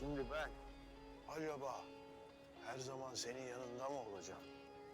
Şimdi ben acaba her zaman senin yanında mı olacağım?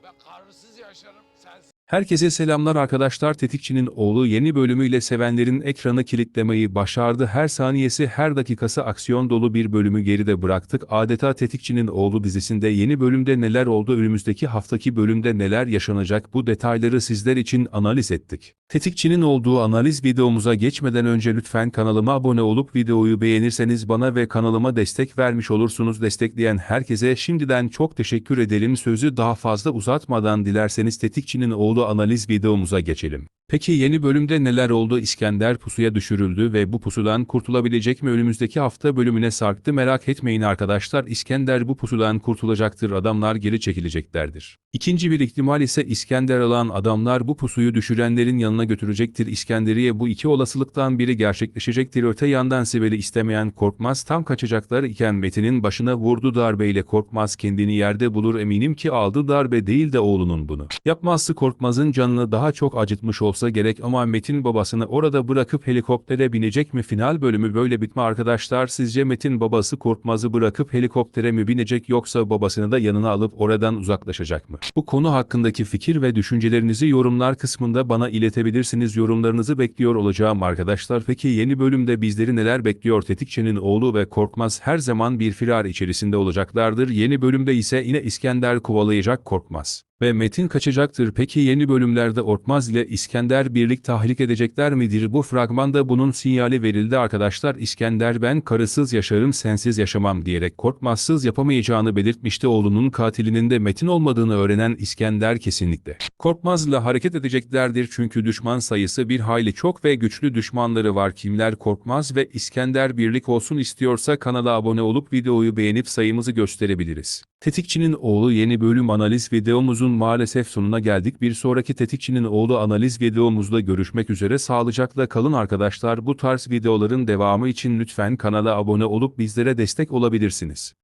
Ben karnısız yaşarım, sensiz Herkese selamlar arkadaşlar. Tetikçinin oğlu yeni bölümüyle sevenlerin ekranı kilitlemeyi başardı. Her saniyesi her dakikası aksiyon dolu bir bölümü geride bıraktık. Adeta Tetikçinin oğlu dizisinde yeni bölümde neler oldu önümüzdeki haftaki bölümde neler yaşanacak bu detayları sizler için analiz ettik. Tetikçinin olduğu analiz videomuza geçmeden önce lütfen kanalıma abone olup videoyu beğenirseniz bana ve kanalıma destek vermiş olursunuz. Destekleyen herkese şimdiden çok teşekkür ederim. Sözü daha fazla uzatmadan dilerseniz Tetikçinin oğlu analiz videomuza geçelim. Peki yeni bölümde neler oldu? İskender pusuya düşürüldü ve bu pusudan kurtulabilecek mi? Önümüzdeki hafta bölümüne sarktı. Merak etmeyin arkadaşlar. İskender bu pusudan kurtulacaktır. Adamlar geri çekileceklerdir. İkinci bir ihtimal ise İskender alan adamlar bu pusuyu düşürenlerin yanına götürecektir. İskenderiye bu iki olasılıktan biri gerçekleşecektir. Öte yandan Sibel'i istemeyen Korkmaz tam kaçacaklar iken Metin'in başına vurdu darbeyle Korkmaz kendini yerde bulur eminim ki aldı darbe değil de oğlunun bunu. Yapmazsa Korkmaz'ın canını daha çok acıtmış olsa gerek ama Metin babasını orada bırakıp helikoptere binecek mi? Final bölümü böyle bitme arkadaşlar. Sizce Metin babası Korkmaz'ı bırakıp helikoptere mi binecek yoksa babasını da yanına alıp oradan uzaklaşacak mı? Bu konu hakkındaki fikir ve düşüncelerinizi yorumlar kısmında bana iletebilirsiniz. Yorumlarınızı bekliyor olacağım arkadaşlar. Peki yeni bölümde bizleri neler bekliyor? Tetikçe'nin oğlu ve Korkmaz her zaman bir firar içerisinde olacaklardır. Yeni bölümde ise yine İskender kovalayacak Korkmaz. Ve Metin kaçacaktır. Peki yeni bölümlerde Orkmaz ile İskender birlik tahrik edecekler midir? Bu fragmanda bunun sinyali verildi arkadaşlar. İskender ben karısız yaşarım sensiz yaşamam diyerek Korkmazsız yapamayacağını belirtmişti. Oğlunun katilinin de Metin olmadığını öğrenen İskender kesinlikle. Korkmaz'la hareket edeceklerdir çünkü düşman sayısı bir hayli çok ve güçlü düşmanları var. Kimler Korkmaz ve İskender birlik olsun istiyorsa kanala abone olup videoyu beğenip sayımızı gösterebiliriz. Tetikçinin oğlu yeni bölüm analiz videomuzun maalesef sonuna geldik. Bir sonraki Tetikçinin oğlu analiz videomuzda görüşmek üzere sağlıcakla kalın arkadaşlar. Bu tarz videoların devamı için lütfen kanala abone olup bizlere destek olabilirsiniz.